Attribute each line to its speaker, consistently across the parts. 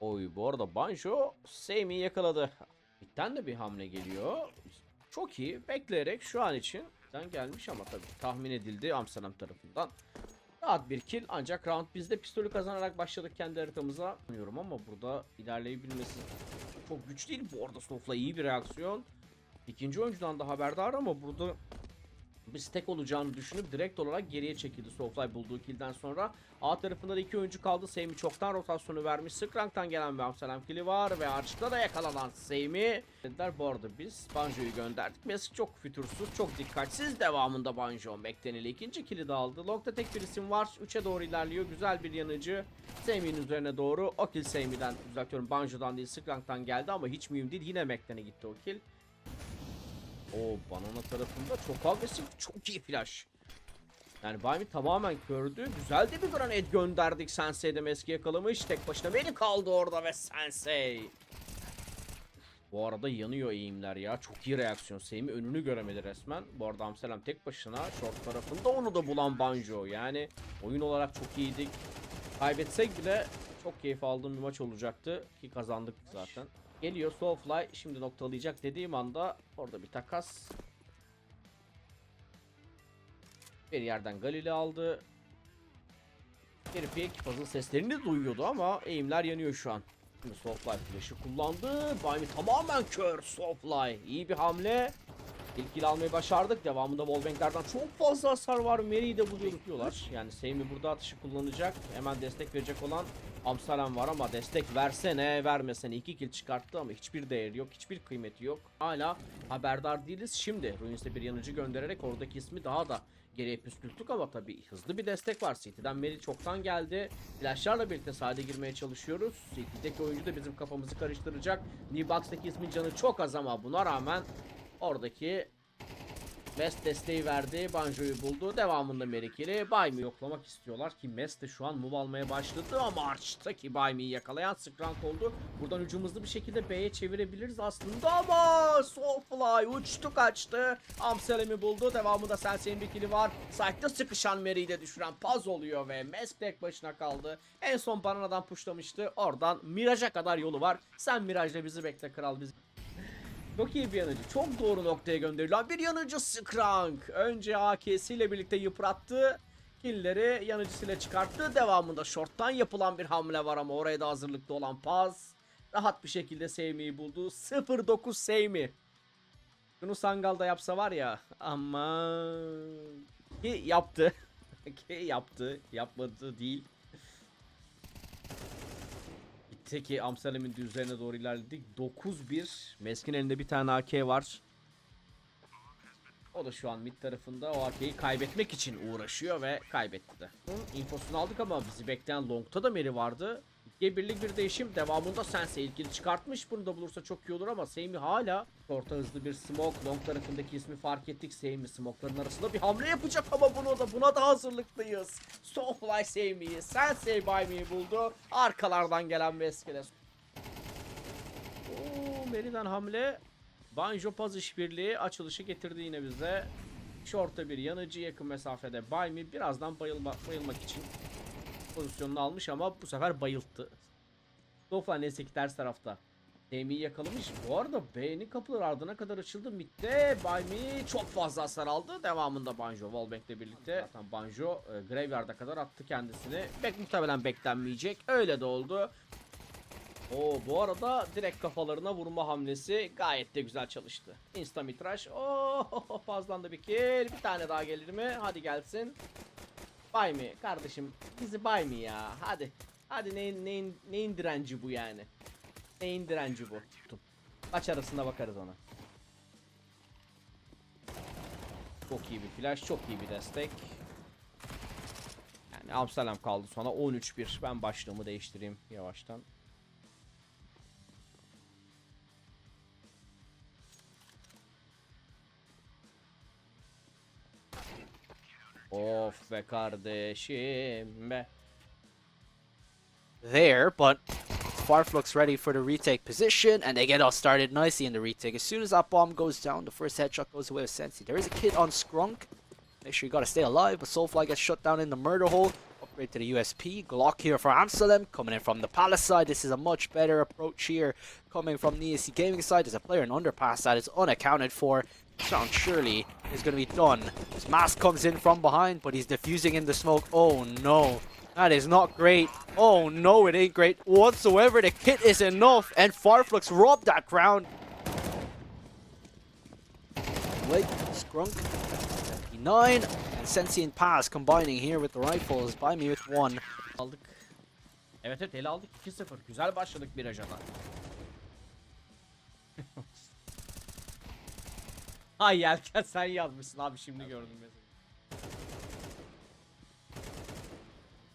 Speaker 1: Oy bu arada Banjo Sami'yi yakaladı. Bitten de bir hamle geliyor. Çok iyi. Bekleyerek şu an için den gelmiş ama tabii tahmin edildi Amsterdam tarafından. Rahat bir kill ancak round bizde pistolü kazanarak başladık kendi haritamıza. Sanıyorum ama burada ilerleyebilmesi çok güç değil. Bu arada Snowfly iyi bir reaksiyon. İkinci oyuncudan da haberdar ama burada bir stack olacağını düşünüp direkt olarak geriye çekildi Soulfly bulduğu killden sonra. A tarafında da iki oyuncu kaldı. Seymi çoktan rotasyonu vermiş. Skrank'tan gelen bir Amsterdam killi var ve Arch'ta da yakalanan Seymi. Dediler bu arada biz Banjo'yu gönderdik. Messi çok fütursuz, çok dikkatsiz. Devamında Banjo McDaniel'i ikinci killi de aldı. Long'da tek bir isim var. 3'e doğru ilerliyor. Güzel bir yanıcı. Seymi'nin üzerine doğru. O kill Seymi'den düzeltiyorum. Banjo'dan değil Skrank'tan geldi ama hiç mühim değil. Yine McDaniel'e gitti o kill. O banana tarafında çok agresif, çok iyi flash. Yani Baymi tamamen kördü. Güzel de bir granate gönderdik. Sensei de Meski yakalamış. Tek başına beni kaldı orada ve Sensei. Bu arada yanıyor eğimler ya. Çok iyi reaksiyon. Seymi önünü göremedi resmen. Bu arada Amsterdam tek başına. Short tarafında onu da bulan Banjo. Yani oyun olarak çok iyiydik. Kaybetsek bile çok keyif aldığım bir maç olacaktı. Ki kazandık zaten. Geliyor Soulfly şimdi noktalayacak dediğim anda orada bir takas. Bir yerden Galile aldı. Bir pik puzzle seslerini duyuyordu ama eğimler yanıyor şu an. Şimdi Soulfly flash'ı kullandı. Baymi tamamen kör Soulfly. İyi bir hamle. İlk kill almayı başardık. Devamında wallbanglerden çok fazla hasar var. Mary'i de buluyoruz diyorlar. Yani Seymi burada atışı kullanacak. Hemen destek verecek olan Amsterdam var ama destek versene vermesene. iki kill çıkarttı ama hiçbir değeri yok. Hiçbir kıymeti yok. Hala haberdar değiliz. Şimdi Ruins'e bir yanıcı göndererek oradaki ismi daha da geriye püskürttük ama tabii hızlı bir destek var. City'den Mary çoktan geldi. Flashlarla birlikte sahada girmeye çalışıyoruz. City'deki oyuncu da bizim kafamızı karıştıracak. New Box'taki ismin canı çok az ama buna rağmen Oradaki West desteği verdi. Banjo'yu buldu. Devamında Merikeli. Baymi'yi yoklamak istiyorlar ki Mes de şu an move almaya başladı ama Arch'taki Baymi'yi yakalayan Skrank oldu. Buradan hücum bir şekilde B'ye çevirebiliriz aslında ama Soulfly uçtu kaçtı. Amselem'i buldu. Devamında Sensei'nin bir kili var. Side'da sıkışan Mary'i de düşüren Paz oluyor ve Mes tek başına kaldı. En son Banana'dan pushlamıştı. Oradan Mirage'a kadar yolu var. Sen Mirage'la bizi bekle kral biz. Çok iyi bir yanıcı. Çok doğru noktaya gönderilen bir yanıcı Skrank. Önce AK'siyle birlikte yıprattı. Killleri yanıcısıyla çıkarttı. Devamında short'tan yapılan bir hamle var ama oraya da hazırlıklı olan Paz. Rahat bir şekilde Seymi'yi buldu. 0-9 Seymi. Bunu Sangal'da yapsa var ya. Ama ki yaptı. ki yaptı. Yapmadı değil. Teki Amsterdam'ın da üzerine doğru ilerledik. 9-1. Meskin elinde bir tane AK var. O da şu an mid tarafında o AK'yi kaybetmek için uğraşıyor ve kaybetti de. Bunun infosunu aldık ama bizi bekleyen Long'ta da Meri vardı. İkiye birlik bir değişim. Devamında Sensei ilkini çıkartmış. Bunu da bulursa çok iyi olur ama Seymi hala orta hızlı bir smoke. Long tarafındaki ismi fark ettik. Seymi smoke'ların arasında bir hamle yapacak ama bunu da buna da hazırlıklıyız. Soulfly Seymi'yi, Sensei Baymi'yi buldu. Arkalardan gelen Meskele. Oo, Meri'den hamle. Banjo Paz işbirliği açılışı getirdi yine bize. Short'ta bir yanıcı yakın mesafede Baymi birazdan bayılma, bayılmak için pozisyonunu almış ama bu sefer bayılttı. Soulfly neyse ki ters tarafta. Demi'yi yakalamış. Bu arada B'nin kapıları ardına kadar açıldı. Mid'de Baymi çok fazla hasar aldı. Devamında Banjo Wallbank'le birlikte. Zaten Banjo e, Graveyard'a kadar attı kendisini. Bek muhtemelen beklenmeyecek. Öyle de oldu. O bu arada direkt kafalarına vurma hamlesi gayet de güzel çalıştı. Insta mitraş. Oo fazlandı bir kill. Bir tane daha gelir mi? Hadi gelsin. Bay mı kardeşim? Bizi bay mı ya? Hadi. Hadi neyin neyin neyin direnci bu yani? Neyin direnci bu? Tutup. Kaç arasında bakarız ona. Çok iyi bir flash, çok iyi bir destek. Yani Amsterdam kaldı sonra 13-1. Ben başlığımı değiştireyim yavaştan.
Speaker 2: There, but Farf looks ready for the retake position, and they get all started nicely in the retake. As soon as that bomb goes down, the first headshot goes away with Sensi. There is a kid on Scrunk. Make sure you gotta stay alive, but Soulfly gets shut down in the murder hole. upgrade to the USP. Glock here for Amsterdam, coming in from the Palace side. This is a much better approach here, coming from the ESC Gaming side. There's a player in underpass that is unaccounted for. Sound surely is going to be done. His mask comes in from behind, but he's diffusing in the smoke. Oh no. That is not great. Oh no, it ain't great whatsoever. The kit is enough, and Farflux robbed that ground. Wait, Scrunk, 79, and Sensient Pass combining here with the rifles. By me with one.
Speaker 1: Aldık. Evet evet ele aldık 2-0. Güzel başladık viraja da. Ay Yelken sen yazmışsın abi şimdi gördüm mesela.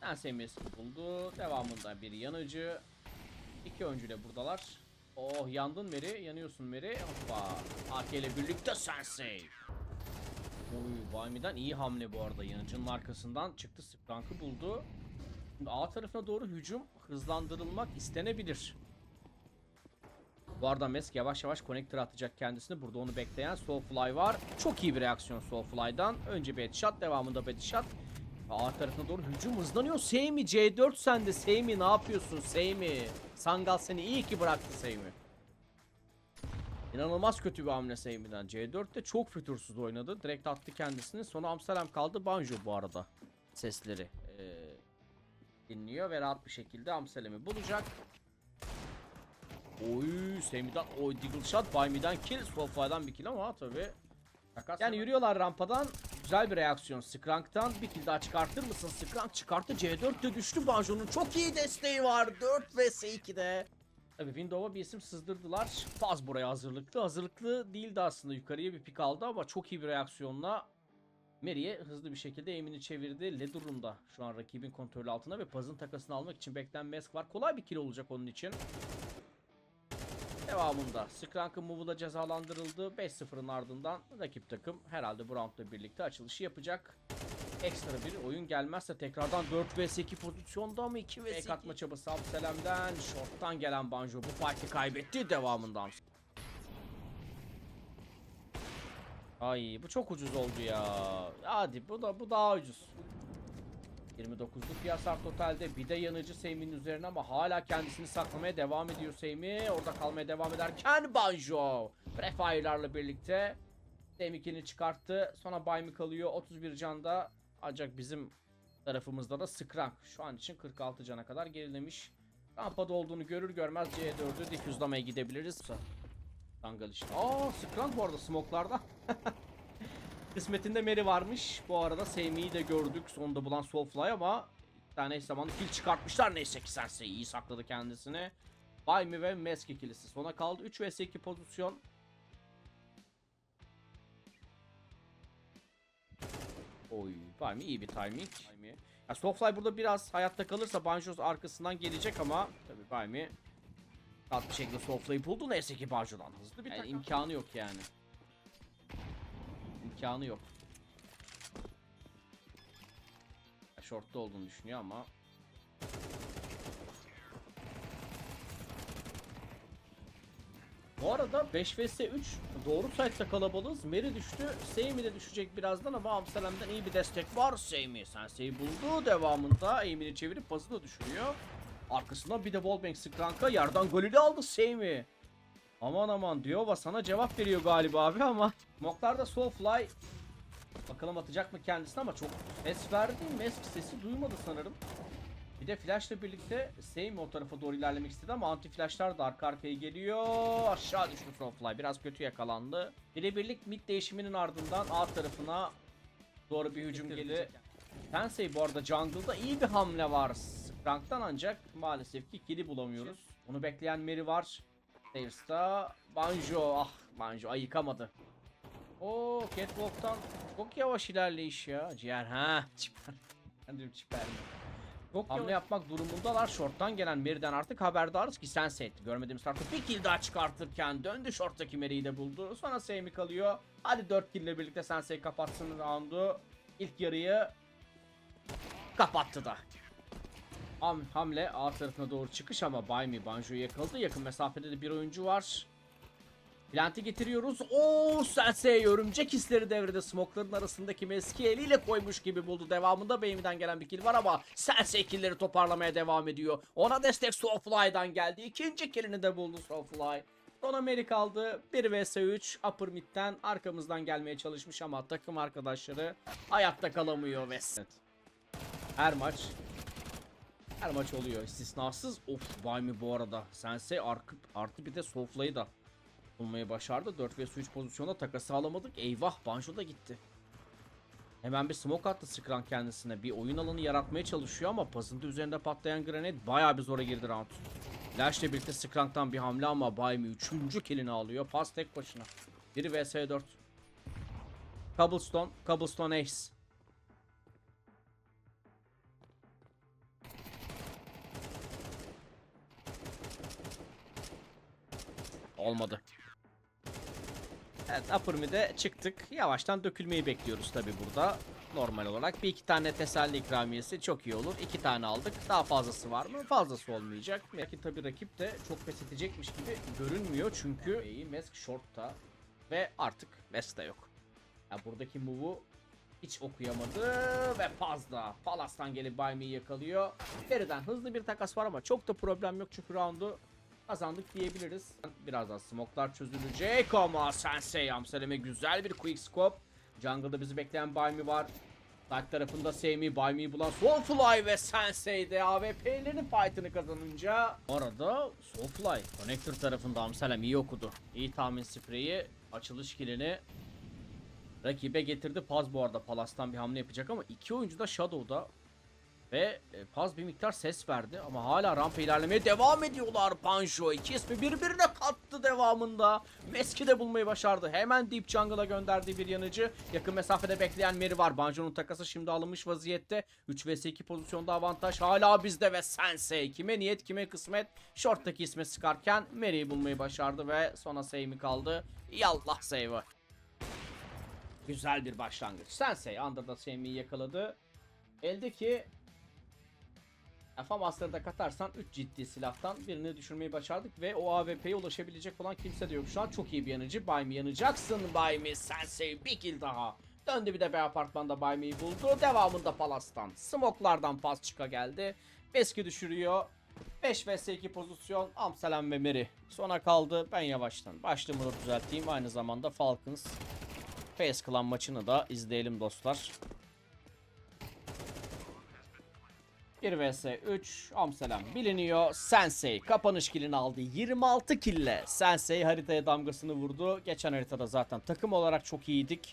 Speaker 1: Sen sevmesi buldu. Devamında bir yanıcı. İki öncüyle buradalar. Oh yandın Meri. Yanıyorsun Meri. Hoppa. AK ile birlikte Sensei. Oy Baymi'den iyi hamle bu arada. Yanıcının arkasından çıktı. Sprank'ı buldu. Şimdi A tarafına doğru hücum hızlandırılmak istenebilir. Bu arada Mesk yavaş yavaş connector atacak kendisini. Burada onu bekleyen Soulfly var. Çok iyi bir reaksiyon Soulfly'dan. Önce bir headshot devamında bir headshot. A tarafına doğru hücum hızlanıyor. Seymi C4 sende. Seymi ne yapıyorsun Seymi? Sangal seni iyi ki bıraktı Seymi. İnanılmaz kötü bir hamle Seymi'den. C4'te çok fütursuz oynadı. Direkt attı kendisini. Sonra Amsterdam kaldı. Banjo bu arada. Sesleri. Ee, dinliyor ve rahat bir şekilde Amselem'i bulacak. Oy Semi'den oy Deagle Shot By Me'den kill Soulfly'dan bir kill ama tabi yani yürüyorlar rampadan güzel bir reaksiyon Skrank'tan bir kill daha çıkartır mısın? Skrank çıkarttı C4 de düştü Banjo'nun çok iyi desteği var 4 vs 2'de Tabi Windows'a bir isim sızdırdılar Faz buraya hazırlıklı hazırlıklı değildi aslında yukarıya bir pik aldı ama çok iyi bir reaksiyonla Mary'e hızlı bir şekilde aim'ini çevirdi. Ledurum'da şu an rakibin kontrolü altında ve Paz'ın takasını almak için beklenen Mask var. Kolay bir kill olacak onun için. Devamında Skrank'ın move'u da cezalandırıldı. 5-0'ın ardından rakip takım herhalde bu roundla birlikte açılışı yapacak. Ekstra bir oyun gelmezse tekrardan 4 vs 2 pozisyonda mı 2 vs 2 atma çabası Abselem'den short'tan gelen Banjo bu fight'i kaybetti devamından. Ay bu çok ucuz oldu ya. Hadi bu da bu daha ucuz. 29'luk bir hasar totalde bir de yanıcı Seymi'nin üzerine ama hala kendisini saklamaya devam ediyor Seymi. Orada kalmaya devam ederken Banjo Prefire'larla birlikte Seymi çıkarttı. Sonra Bay mi kalıyor 31 canda. Ancak bizim tarafımızda da Skrank şu an için 46 cana kadar gerilemiş. Rampada olduğunu görür görmez C4'ü difüzlamaya gidebiliriz. Dangal işte. Aa Skrank bu arada smoklarda. Kısmetinde Mary varmış. Bu arada Seymi'yi de gördük. Sonunda bulan Soulfly ama bir tane zamanlı kill çıkartmışlar. Neyse ki Sensei iyi sakladı kendisini. Baymi ve Mesk ikilisi sona kaldı. 3 vs 2 pozisyon. Oy, Baymi iyi bir timing. Baymi. Ya Soulfly burada biraz hayatta kalırsa Banjos arkasından gelecek ama tabii Baymi rahat bir şekilde Soulfly'ı buldu. Neyse ki Banjo'dan hızlı bir yani imkanı yok yani. İmkanı yok. Short'ta olduğunu düşünüyor ama Bu arada 5 vs 3 doğru site'da kalabalığız. Mary düştü. Seymi de düşecek birazdan ama Amsterdam'dan iyi bir destek var. Seymi Sensei buldu. Devamında aim'ini çevirip pası da düşürüyor. Arkasından bir de Wallbang Skrank'a yerden golü de aldı Seymi. Aman aman Diova sana cevap veriyor galiba abi ama Moklarda Soulfly Bakalım atacak mı kendisine ama çok ses verdi. Mesk sesi duymadı sanırım. Bir de flashla birlikte Seymi o tarafa doğru ilerlemek istedi ama anti flashlar da arka arkaya geliyor. Aşağı düştü Soulfly. Biraz kötü yakalandı. Birebirlik mid değişiminin ardından A tarafına doğru bir hücum geldi. Tensei bu arada jungle'da iyi bir hamle var. Sprank'tan ancak maalesef ki kill'i bulamıyoruz. Onu bekleyen Mary var. Stairs'ta Banjo ah Banjo ayıkamadı. O Catwalk'tan çok yavaş ilerleyiş ya. Ciğer ha çiper. Ben diyorum çiper mi? Çok Hamle yapmak durumundalar. Short'tan gelen Mary'den artık haberdarız ki sen set. Görmediğimiz tarafta bir kill daha çıkartırken döndü short'taki Mary'i de buldu. Sonra Seymi kalıyor. Hadi 4 kill ile birlikte Sensei kapatsın roundu. İlk yarıyı kapattı da. Ham, hamle A tarafına doğru çıkış ama Bay Mi Banjo'yu yakaladı. Yakın mesafede de bir oyuncu var. Plant'i getiriyoruz. Oo Sensei örümcek hisleri devrede smokların arasındaki meski eliyle koymuş gibi buldu. Devamında Baimy'den gelen bir kill var ama Sensei killleri toparlamaya devam ediyor. Ona destek Soulfly'dan geldi. İkinci killini de buldu Soulfly. Son Amerika kaldı. 1 vs 3 Upper Mid'den arkamızdan gelmeye çalışmış ama takım arkadaşları hayatta kalamıyor ve evet. Her maç her maç oluyor istisnasız. Of Baymi bu arada. Sensei artı, artı bir de Soulfly'ı da bulmayı başardı. 4 vs 3 pozisyonda takası alamadık. Eyvah Banjo da gitti. Hemen bir smoke attı Skran kendisine. Bir oyun alanı yaratmaya çalışıyor ama pazında üzerinde patlayan granate bayağı bir zora girdi round. Flash'le birlikte Skrank'tan bir hamle ama Baymi 3. killini alıyor. Pas tek başına. 1 vs 4. Cobblestone, Cobblestone Ace. Olmadı. Evet upper mid'e çıktık. Yavaştan dökülmeyi bekliyoruz tabi burada. Normal olarak bir iki tane teselli ikramiyesi çok iyi olur. İki tane aldık. Daha fazlası var mı? Fazlası olmayacak. Belki tabi rakip de çok pes edecekmiş gibi görünmüyor. Çünkü iyi Mesk short'ta ve artık Mesk de yok. Ya buradaki move'u hiç okuyamadı ve Pazda Palas'tan gelip Baymi'yi yakalıyor. Geriden hızlı bir takas var ama çok da problem yok çünkü roundu kazandık diyebiliriz. Birazdan smoklar çözülecek ama Sensei Amselem'e güzel bir quick scope. Jungle'da bizi bekleyen Baymi var. Dark tarafında Semi, Baymi'yi bulan Soulfly ve Sensei de AWP'lerin fight'ını kazanınca Orada Soulfly Connector tarafında Amselem iyi okudu. İyi tahmin spreyi, açılış killini rakibe getirdi. Paz bu arada Palas'tan bir hamle yapacak ama iki oyuncu da Shadow'da ve e, Paz bir miktar ses verdi ama hala rampa ilerlemeye devam ediyorlar Panjo. İki ismi birbirine kattı devamında. Meski de bulmayı başardı. Hemen Deep Jungle'a gönderdiği bir yanıcı. Yakın mesafede bekleyen Meri var. Banjo'nun takası şimdi alınmış vaziyette. 3 vs 2 pozisyonda avantaj hala bizde ve Sensei. Kime niyet kime kısmet. Short'taki ismi sıkarken Meri'yi bulmayı başardı ve sona Seymi kaldı. Yallah save'ı. Güzel bir başlangıç. Sensei Under'da Seymi'yi yakaladı. Eldeki Famaster'ı da katarsan 3 ciddi silahtan birini düşürmeyi başardık ve o AWP'ye ulaşabilecek olan kimse de yok. Şu an çok iyi bir yanıcı. Baymi yanacaksın Baymi. Sensei bir kill daha. Döndü bir de B apartmanda Baymi'yi buldu. Devamında Palas'tan. Smoklardan pas çıka geldi. Beski düşürüyor. 5 vs 2 pozisyon Amsterdam ve Meri. Sona kaldı. Ben yavaştan başlığımı da düzelteyim. Aynı zamanda Falcons Face Clan maçını da izleyelim dostlar. 1 vs 3 Amselam biliniyor. Sensei kapanış killini aldı. 26 kille Sensei haritaya damgasını vurdu. Geçen haritada zaten takım olarak çok iyiydik.